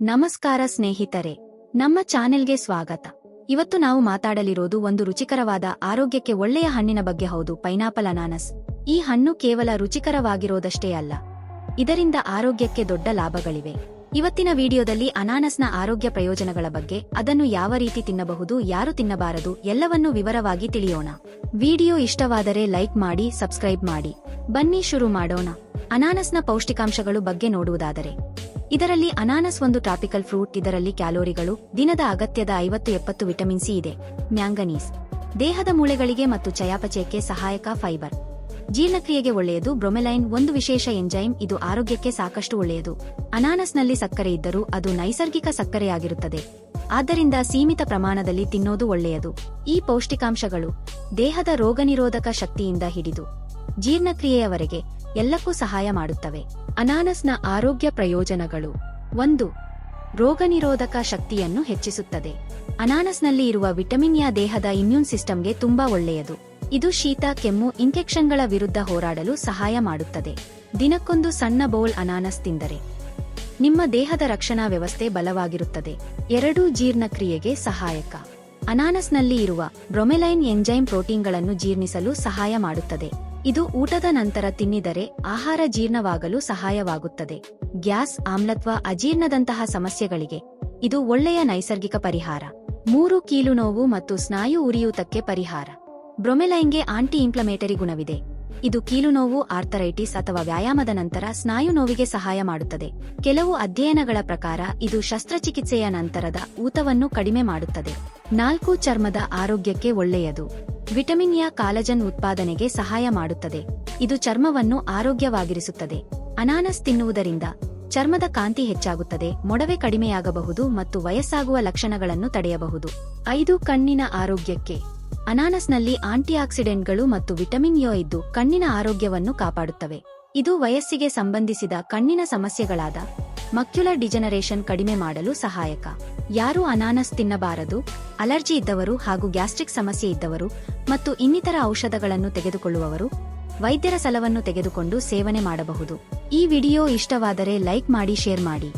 ನಮಸ್ಕಾರ ಸ್ನೇಹಿತರೆ, ನಮ್ಮ ಚಾನೆಲ್ಗೆ ಸ್ವಾಗತ. ಇವತ್ತು ನಾವು ಮಾತಾಡಲಿರೋದು ಒಂದು ರುಚಿಕರವಾದ, ಆರೋಗ್ಯಕ್ಕೆ ಒಳ್ಳೆಯ ಹಣ್ಣಿನ ಬಗ್ಗೆ ಹೌದು, ಪೈನಾಪಲ್ ಅನಾನಸ್. ಈ ಹಣ್ಣು ಕೇವಲ ರುಚಿಕರವಾಗಿರೋದಷ್ಟೇ ಅಲ್ಲ, ಇದರಿಂದ ಆರೋಗ್ಯಕ್ಕೆ ದೊಡ್ಡ ಲಾಭಗಳಿವೆ. ಇವತ್ತಿನ ವಿಡಿಯೋದಲ್ಲಿ ಅನಾನಸ್ನ ಆರೋಗ್ಯ ಪ್ರಯೋಜನಗಳ ಬಗ್ಗೆ, ಅದನ್ನು ಯಾವ ರೀತಿ ತಿನ್ನಬಹುದು, ಯಾರು ತಿನ್ನಬಾರದು, ಎಲ್ಲವನ್ನೂ ವಿವರವಾಗಿ ತಿಳಿಯೋಣ. ವಿಡಿಯೋ ಇಷ್ಟವಾದರೆ ಲೈಕ್ ಮಾಡಿ, ಸಬ್ಸ್ಕ್ರೈಬ್ ಮಾಡಿ. ಬನ್ನಿ ಶುರು ಮಾಡೋಣ. ಅನಾನಸ್ನ ಪೌಷ್ಟಿಕಾಂಶಗಳು ಬಗ್ಗೆ ನೋಡುವುದಾದರೆ ಇದರಲ್ಲಿ ಅನಾನಸ್ ಒಂದು ಟ್ರಾಪಿಕಲ್ ಫ್ರೂಟ್, ಇದರಲ್ಲಿ ಕ್ಯಾಲೋರಿಗಳು, ದಿನದ ಅಗತ್ಯದ ಐವತ್ತು ಎಪ್ಪತ್ತು ವಿಟಮಿನ್ ಸಿ ಇದೆ. ಮ್ಯಾಂಗನೀಸ್. ದೇಹದ ಮೂಳೆಗಳಿಗೆ ಮತ್ತು ಚಯಾಪಚಯಕ್ಕೆ ಸಹಾಯಕ ಫೈಬರ್. ಜೀರ್ಣಕ್ರಿಯೆಗೆ ಒಳ್ಳೆಯದು, ಬ್ರೊಮೆಲೈನ್ ಒಂದು ವಿಶೇಷ ಎಂಜೈಮ್, ಇದು ಆರೋಗ್ಯಕ್ಕೆ ಸಾಕಷ್ಟು ಒಳ್ಳೆಯದು. ಅನಾನಸ್ನಲ್ಲಿ ಸಕ್ಕರೆ ಇದ್ದರೂ ಅದು ನೈಸರ್ಗಿಕ ಸಕ್ಕರೆಯಾಗಿರುತ್ತದೆ. ಆದ್ದರಿಂದ ಸೀಮಿತ ಪ್ರಮಾಣದಲ್ಲಿ ತಿನ್ನೋದು ಒಳ್ಳೆಯದು. ಈ ಪೌಷ್ಟಿಕಾಂಶಗಳು ದೇಹದ ರೋಗನಿರೋಧಕ ಶಕ್ತಿಯಿಂದ ಹಿಡಿದು ಜೀರ್ಣಕ್ರಿಯೆಯವರೆಗೆ ಎಲ್ಲಕ್ಕೂ ಸಹಾಯ ಮಾಡುತ್ತವೆ. ಅನಾನಸ್ನ ಆರೋಗ್ಯ ಪ್ರಯೋಜನಗಳು. ಒಂದು, ರೋಗನಿರೋಧಕ ಶಕ್ತಿಯನ್ನು ಹೆಚ್ಚಿಸುತ್ತದೆ. ಅನಾನಸ್ನಲ್ಲಿ ಇರುವ ವಿಟಮಿನ್ ಯಾ ದೇಹದ ಇಮ್ಯೂನ್ ಸಿಸ್ಟಮ್ಗೆ ತುಂಬಾ ಒಳ್ಳೆಯದು. ಇದು ಶೀತ, ಕೆಮ್ಮು, ಇನ್ಫೆಕ್ಷನ್ಗಳ ವಿರುದ್ಧ ಹೋರಾಡಲು ಸಹಾಯ ಮಾಡುತ್ತದೆ. ದಿನಕ್ಕೊಂದು ಸಣ್ಣ ಬೌಲ್ ಅನಾನಸ್ ತಿಂದರೆ. ನಿಮ್ಮ ದೇಹದ ರಕ್ಷಣಾ ವ್ಯವಸ್ಥೆ ಬಲವಾಗಿರುತ್ತದೆ. ಎರಡೂ ಜೀರ್ಣಕ್ರಿಯೆಗೆ ಸಹಾಯಕ. ಅನಾನಸ್ನಲ್ಲಿ ಇರುವ ಬ್ರೊಮೆಲೈನ್ ಎಂಜೈಮ್ ಪ್ರೋಟೀನ್ಗಳನ್ನು ಜೀರ್ಣಿಸಲು ಸಹಾಯ ಮಾಡುತ್ತದೆ. ಇದು ಊಟದ ನಂತರ ತಿನ್ನಿದರೆ ಆಹಾರ ಜೀರ್ಣವಾಗಲು ಸಹಾಯವಾಗುತ್ತದೆ. ಗ್ಯಾಸ್, ಆಮ್ಲತ್ವ, ಅಜೀರ್ಣದಂತಹ ಸಮಸ್ಯೆಗಳಿಗೆ ಇದು ಒಳ್ಳೆಯ ನೈಸರ್ಗಿಕ ಪರಿಹಾರ. ಮೂರು ಕೀಲು ನೋವು ಮತ್ತು ಸ್ನಾಯು ಉರಿಯೂತಕ್ಕೆ ಪರಿಹಾರ. ಬ್ರೊಮೆಲೈನ್ಗೆ ಆಂಟಿ ಇನ್ಫ್ಲಮೇಟರಿ ಗುಣವಿದೆ. ಇದು ಕೀಲು ನೋವು, ಆರ್ಥರೈಟಿಸ್ ಅಥವಾ ವ್ಯಾಯಾಮದ ನಂತರ ಸ್ನಾಯು ನೋವಿಗೆ ಸಹಾಯ ಮಾಡುತ್ತದೆ. ಕೆಲವು ಅಧ್ಯಯನಗಳ ಪ್ರಕಾರ ಇದು ಶಸ್ತ್ರಚಿಕಿತ್ಸೆಯ ನಂತರದ ಊತವನ್ನು ಕಡಿಮೆ ಮಾಡುತ್ತದೆ. ನಾಲ್ಕು ಚರ್ಮದ ಆರೋಗ್ಯಕ್ಕೆ ಒಳ್ಳೆಯದು. ವಿಟಮಿನ್ ಯಾ ಕಾಲಜನ್ ಉತ್ಪಾದನೆಗೆ ಸಹಾಯ ಮಾಡುತ್ತದೆ. ಇದು ಚರ್ಮವನ್ನು ಆರೋಗ್ಯವಾಗಿರಿಸುತ್ತದೆ. ಅನಾನಸ್ ತಿನ್ನುವುದರಿಂದ ಚರ್ಮದ ಕಾಂತಿ ಹೆಚ್ಚಾಗುತ್ತದೆ, ಮೊಡವೆ ಕಡಿಮೆಯಾಗಬಹುದು ಮತ್ತು ವಯಸ್ಸಾಗುವ ಲಕ್ಷಣಗಳನ್ನು ತಡೆಯಬಹುದು. ಐದು, ಕಣ್ಣಿನ ಆರೋಗ್ಯಕ್ಕೆ. ಅನಾನಸ್ನಲ್ಲಿ ಆಂಟಿಆಕ್ಸಿಡೆಂಟ್ಗಳು ಮತ್ತು ವಿಟಮಿನ್ ಯೋ ಇದ್ದು ಕಣ್ಣಿನ ಆರೋಗ್ಯವನ್ನು ಕಾಪಾಡುತ್ತವೆ. ಇದು ವಯಸ್ಸಿಗೆ ಸಂಬಂಧಿಸಿದ ಕಣ್ಣಿನ ಸಮಸ್ಯೆಗಳಾದ ಮಕ್ಯುಲರ್ ಡಿಜನರೇಷನ್ ಕಡಿಮೆ ಮಾಡಲು ಸಹಾಯಕ. ಯಾರು ಅನಾನಸ್ ತಿನ್ನಬಾರದು. ಅಲರ್ಜಿ ಇದ್ದವರು ಹಾಗೂ ಗ್ಯಾಸ್ಟ್ರಿಕ್ ಸಮಸ್ಯೆ ಇದ್ದವರು ಮತ್ತು ಇನ್ನಿತರ ಔಷಧಗಳನ್ನು ತೆಗೆದುಕೊಳ್ಳುವವರು ವೈದ್ಯರ ಸಲವನ್ನು ತೆಗೆದುಕೊಂಡು ಸೇವನೆ ಮಾಡಬಹುದು. ಈ ವಿಡಿಯೋ ಇಷ್ಟವಾದರೆ ಲೈಕ್ ಮಾಡಿ, ಶೇರ್ ಮಾಡಿ.